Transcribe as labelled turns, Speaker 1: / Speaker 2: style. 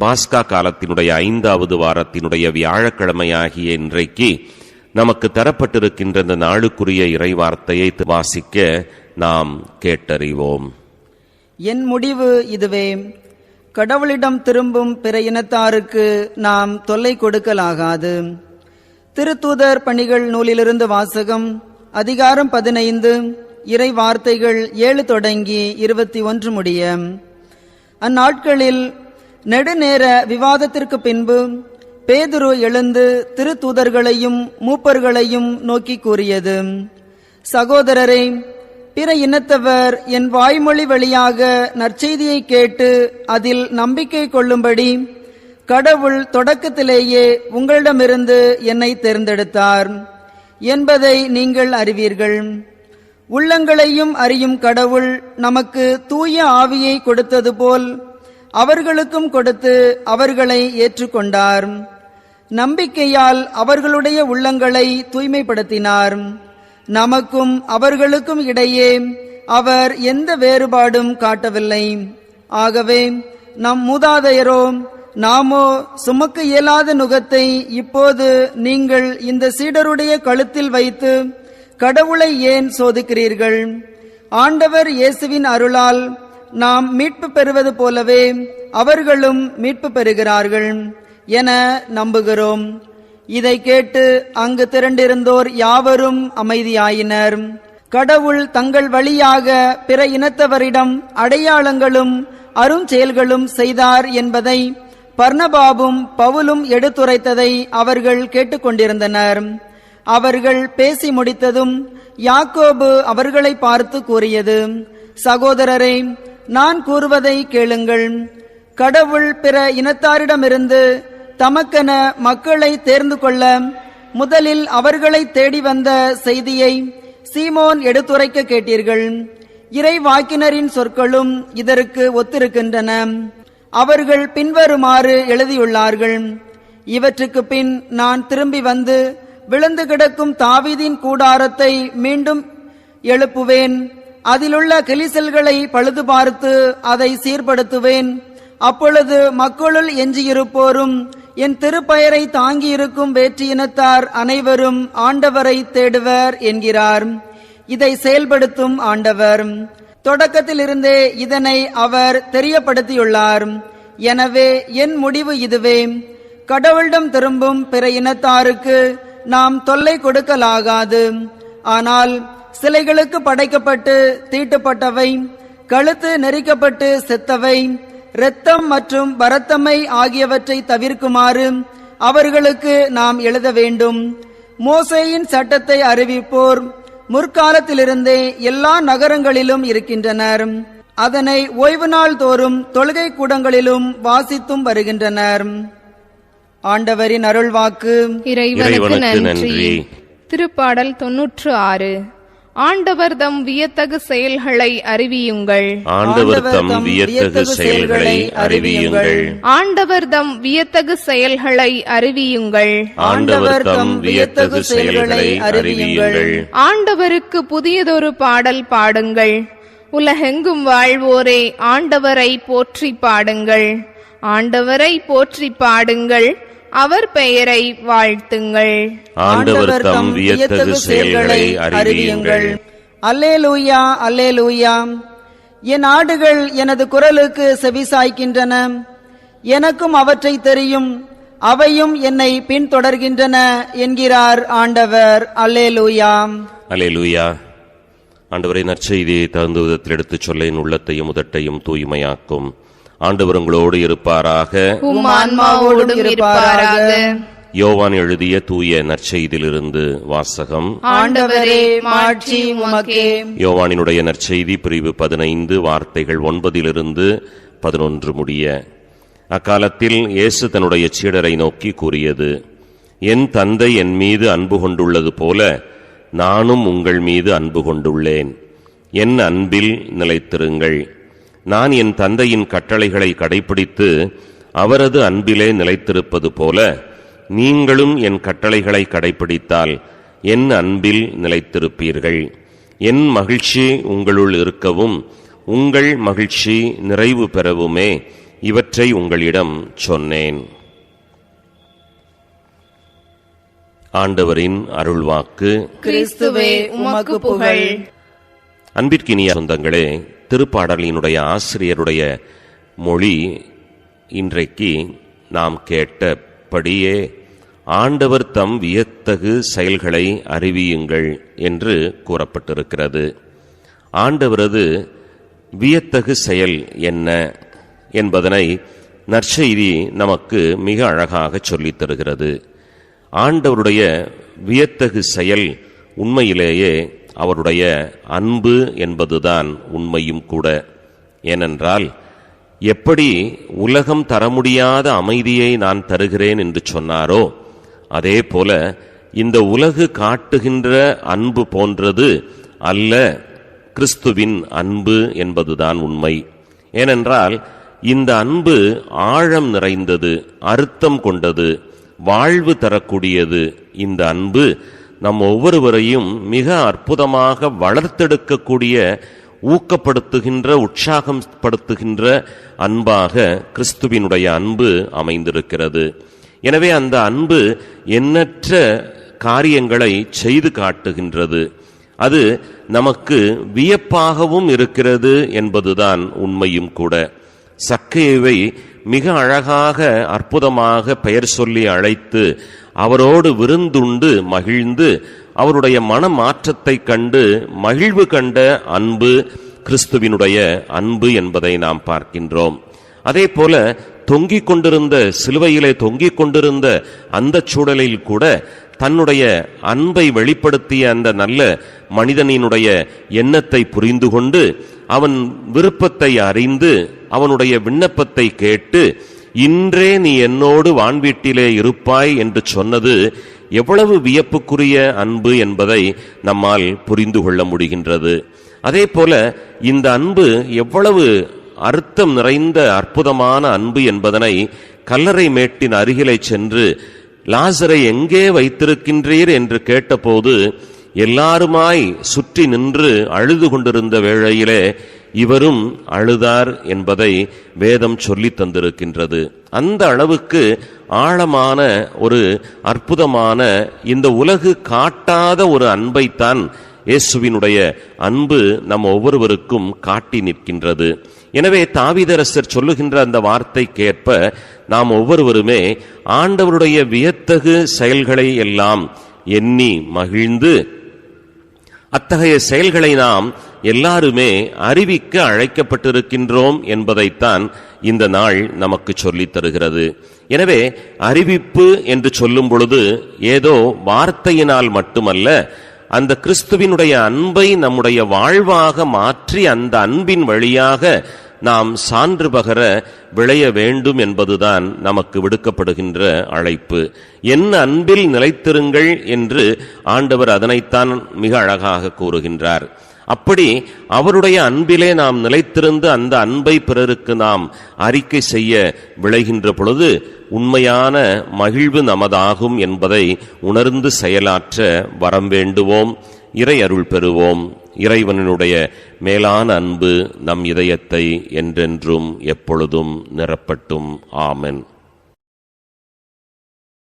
Speaker 1: பாஸ்கா காலத்தினுடைய ஐந்தாவது வாரத்தினுடைய வியாழக்கிழமையாகிய இன்றைக்கு நமக்கு தரப்பட்டிருக்கின்ற இந்த நாளுக்குரிய இறைவார்த்தையை வாசிக்க நாம் கேட்டறிவோம்.
Speaker 2: என் முடிவு இதுவே. கடவுளிடம் திரும்பும் பிற இனத்தாருக்கு நாம் தொல்லை கொடுக்கலாகாது. திருத்தூதர் பணிகள் நூலிலிருந்து வாசகம் அதிகாரம் பதினைந்து இறை வார்த்தைகள் ஏழு தொடங்கி இருபத்தி ஒன்று முடிய. அந்நாட்களில் நெடுநேர விவாதத்திற்கு பின்பு பேதுரு எழுந்து திருத்தூதர்களையும் மூப்பர்களையும் நோக்கி கூறியது சகோதரரே பிற இனத்தவர் என் வாய்மொழி வழியாக நற்செய்தியை கேட்டு அதில் நம்பிக்கை கொள்ளும்படி கடவுள் தொடக்கத்திலேயே உங்களிடமிருந்து என்னை தேர்ந்தெடுத்தார் என்பதை நீங்கள் அறிவீர்கள். உள்ளங்களையும் அறியும் கடவுள் நமக்கு தூய ஆவியை கொடுத்தது போல் அவர்களுக்கும் கொடுத்து அவர்களை ஏற்றுக்கொண்டார். நம்பிக்கையால் அவர்களுடைய உள்ளங்களை தூய்மைப்படுத்தினார். நமக்கும் அவர்களுக்கும் இடையே அவர் எந்த வேறுபாடும் காட்டவில்லை. ஆகவே நம் மூதாதையரோ நாமோ சுமக்க இயலாத நுகத்தை இப்போது நீங்கள் இந்த சீடருடைய கழுத்தில் வைத்து கடவுளை ஏன் சோதிக்கிறீர்கள்? ஆண்டவர் இயேசுவின் அருளால் நாம் மீட்பு பெறுவது போலவே அவர்களும் மீட்பு பெறுகிறார்கள் என நம்புகிறோம். இதை கேட்டு அங்கு திரண்டிருந்தோர் யாவரும் அமைதியாயினர். கடவுள் தங்கள் வழியாக பிற இனத்தவரிடம் அடையாளங்களும் அருஞ்செயல்களும் செய்தார் என்பதை பர்ணபாபும் பவுலும் எடுத்துரைத்ததை அவர்கள் கேட்டுக்கொண்டிருந்தனர். அவர்கள் பேசி முடித்ததும் யாக்கோபு அவர்களை பார்த்து கூறியது சகோதரரை நான் கூறுவதை கேளுங்கள். கடவுள் பிற இனத்தாரிடமிருந்து தமக்கென மக்களை தேர்ந்து கொள்ள முதலில் அவர்களை தேடி வந்த செய்தியை சீமோன் எடுத்துரைக்க கேட்டீர்கள். இறை வாக்கினரின் சொற்களும் இதற்கு ஒத்திருக்கின்றன. அவர்கள் பின்வருமாறு எழுதியுள்ளார்கள். இவற்றுக்கு பின் நான் திரும்பி வந்து விழுந்து கிடக்கும் தாவிதின் கூடாரத்தை மீண்டும் எழுப்புவேன். அதிலுள்ள கிளிசல்களை பழுது பார்த்து அதை சீர்படுத்துவேன். அப்பொழுது மக்களுள் எஞ்சியிருப்போரும் என் திருப்பெயரை தாங்கியிருக்கும் வேற்றியினத்தார் அனைவரும் ஆண்டவரை தேடுவர் என்கிறார். இதை செயல்படுத்தும் ஆண்டவர். தொடக்கத்திலிருந்தே இதனை அவர் தெரியப்படுத்தியுள்ளார். எனவே என் முடிவு இதுவே. கடவுளிடம் திரும்பும் பிற இனத்தாருக்கு நாம் தொல்லை கொடுக்கலாகாது. ஆனால் சிலைகளுக்கு படைக்கப்பட்டு தீட்டுப்பட்டவை கழுத்து நெரிக்கப்பட்டு செத்தவை இரத்தம் மற்றும் பரத்தமை ஆகியவற்றை தவிர்க்குமாறு அவர்களுக்கு நாம் எழுத வேண்டும். மோசேயின் சட்டத்தை அறிவிப்போர் முற்காலத்திலிருந்தே எல்லா நகரங்களிலும் இருக்கின்றனர். அதனை ஓய்வு நாள் தோறும் தொழுகை கூடங்களிலும் வாசித்தும் வருகின்றனர். ஆண்டவரின் அருள்வாக்கு.
Speaker 3: இறைவனுக்கு நன்றி. திருப்பாடல் தொன்னூற்று ஆறு. ஆண்டவர் தம் வியத்தகு செயல்களை அறிவியுங்கள்.
Speaker 1: ஆண்டவர் தம் வியத்தகு செயல்களை அறிவியுங்கள்.
Speaker 3: ஆண்டவர் தம் வியத்தகு செயல்களை அறிவியுங்கள்.
Speaker 1: ஆண்டவர் தம் வியத்தகு செயல்களை அறிவியுங்கள்.
Speaker 3: ஆண்டவருக்கு புதியதொரு பாடல் பாடுங்கள். உலகெங்கும் வாழ்வோரே ஆண்டவரை போற்றி பாடுங்கள். ஆண்டவரை போற்றி பாடுங்கள். அவர் பெயரை வாழ்த்துங்கள்.
Speaker 1: ஆண்டவர் தம் வியத்தகு செயல்களை அறிவியுங்கள்.
Speaker 2: அல்லேலூயா அல்லேலூயா. என் ஆடுகள் எனது குரலுக்கு செவிசாய்க்கின்றன. எனக்கும் அவற்றை தெரியும். அவையும் என்னை பின்தொடர்கின்றன என்கிறார் ஆண்டவர். அல்லேலூயா.
Speaker 1: அலேலூயா ஆண்டவரை நற்செய்தியை தகுந்த விதத்தில் எடுத்துச் சொல்ல என் உள்ளத்தையும் உதட்டையும் தூய்மையாக்கும். ஆண்டவர் உங்களோடு இருப்பாராக. யோவான் எழுதிய தூய நற்செய்தியிலிருந்து வாசகம். யோவானினுடைய நற்செய்தி பிரிவு பதினைந்து வார்த்தைகள் ஒன்பதிலிருந்து பதினொன்று முடிய. அக்காலத்தில் இயேசு தன்னுடைய சீடரை நோக்கி கூறியது என் தந்தை என் மீது அன்பு கொண்டுள்ளது போல நானும் உங்கள் மீது அன்பு கொண்டுள்ளேன். என் அன்பில் நிலைத்திருங்கள். நான் என் தந்தையின் கட்டளைகளை கடைப்பிடித்து அவரது அன்பிலே நிலைத்திருப்பது போல நீங்களும் என் கட்டளைகளை கடைப்பிடித்தால் என் அன்பில் நிலைத்திருப்பீர்கள். என் மகிழ்ச்சி உங்களுள் இருக்கவும் உங்கள் மகிழ்ச்சி நிறைவு பெறவுமே இவற்றை உங்களிடம் சொன்னேன். ஆண்டவரின் அருள்வாக்கு.
Speaker 3: கிறிஸ்துவே உமக்கு புகழ்.
Speaker 1: அன்பிற்கினிய சொந்தங்களே திருப்பாடலினுடைய ஆசிரியருடைய மொழி இன்றைக்கு நாம் கேட்டபடியே ஆண்டவர் தம் வியத்தகு செயல்களை அறிவியுங்கள் என்று கூறப்பட்டிருக்கிறது. ஆண்டவரது வியத்தகு செயல் என்ன என்பதனை நற்செய்தி நமக்கு மிக அழகாக சொல்லித் தருகிறது. ஆண்டவருடைய வியத்தகு செயல் உண்மையிலேயே அவருடைய அன்பு என்பதுதான் உண்மையும் கூட. ஏனென்றால் எப்படி உலகம் தர முடியாத அமைதியை நான் தருகிறேன் என்று சொன்னாரோ அதே போல இந்த உலகு காட்டுகின்ற அன்பு போன்றது அல்ல கிறிஸ்துவின் அன்பு என்பதுதான் உண்மை. ஏனென்றால் இந்த அன்பு ஆழம் நிறைந்தது அர்த்தம் கொண்டது வாழ்வு தரக்கூடியது. இந்த அன்பு நம் ஒவ்வொருவரையும் மிக அற்புதமாக வளர்த்தெடுக்கக்கூடிய ஊக்கப்படுத்துகின்ற உற்சாகம் படுத்துகின்ற அன்பாக கிறிஸ்துவினுடைய அன்பு அமைந்திருக்கிறது. எனவே அந்த அன்பு எண்ணற்ற காரியங்களை செய்து காட்டுகின்றது. அது நமக்கு வியப்பாகவும் இருக்கிறது என்பதுதான் உண்மையும் கூட. சக்கையவை மிக அழகாக அற்புதமாக பெயர் சொல்லி அழைத்து அவரோடு விருந்துண்டு மகிழ்ந்து அவருடைய மனமாற்றத்தைக் கண்டு மகிழ்வு கண்ட அன்பு கிறிஸ்துவினுடைய அன்பு என்பதை நாம் பார்க்கின்றோம். அதே போல தொங்கிக் கொண்டிருந்த சிலுவையிலே தொங்கிக் கொண்டிருந்த அந்த சூழலில் கூட தன்னுடைய அன்பை வெளிப்படுத்திய அந்த நல்ல மனிதனினுடைய எண்ணத்தை புரிந்து கொண்டு அவன் விருப்பத்தை அறிந்து அவனுடைய விண்ணப்பத்தை கேட்டு இன்றே நீ என்னோடு வான்வீட்டிலே இருப்பாய் என்று சொன்னது எவ்வளவு வியப்புக்குரிய அன்பு என்பதை நம்மால் புரிந்து கொள்ள முடிகின்றது. அதே போல இந்த அன்பு எவ்வளவு அர்த்தம் நிறைந்த அற்புதமான அன்பு என்பதனை கல்லறை மேட்டின் அருகிலே சென்று லாசரை எங்கே வைத்திருக்கின்றீர்? என்று கேட்டபோது எல்லாருமாய் சுற்றி நின்று அழுது கொண்டிருந்த வேளையிலே இவரும் அழுதார் என்பதை வேதம் சொல்லி தந்திருக்கின்றது. அந்த அளவுக்கு ஆழமான ஒரு அற்புதமான இந்த உலகு காட்டாத ஒரு அன்பைத்தான் இயேசுவினுடைய அன்பு நம் ஒவ்வொருவருக்கும் காட்டி நிற்கின்றது. எனவே தாவிதரசர் சொல்லுகின்ற அந்த வார்த்தைக்கேற்ப நாம் ஒவ்வொருவருமே ஆண்டவருடைய வியத்தகு செயல்களை எல்லாம் எண்ணி மகிழ்ந்து அத்தகைய செயல்களை நாம் எல்லாருமே அறிவிக்க அழைக்கப்பட்டிருக்கின்றோம் என்பதைத்தான் இந்த நாள் நமக்கு சொல்லித் தருகிறது. எனவே அறிவிப்பு என்று சொல்லும் பொழுது ஏதோ வார்த்தையினால் மட்டுமல்ல அந்த கிறிஸ்துவினுடைய அன்பை நம்முடைய வாழ்வாக மாற்றி அந்த அன்பின் வழியாக நாம் சான்று பகர விளைய வேண்டும் என்பதுதான் நமக்கு விடுக்கப்படுகின்ற அழைப்பு. என் அன்பில் நிலைத்திருங்கள் என்று ஆண்டவர் அதனைத்தான் மிக அழகாக கூறுகின்றார். அப்படி அவருடைய அன்பிலே நாம் நிலைத்திருந்து அந்த அன்பை பிறருக்கு நாம் அறிக்கை செய்ய விளைகின்ற பொழுது உண்மையான மகிழ்வு நமதாகும் என்பதை உணர்ந்து செயலாற்ற வரம் வேண்டுவோம். இறை அருள் பெறுவோம். இறைவனுடைய மேலான அன்பு நம் இதயத்தை என்றென்றும் எப்பொழுதும் நிரப்பட்டும். ஆமென்.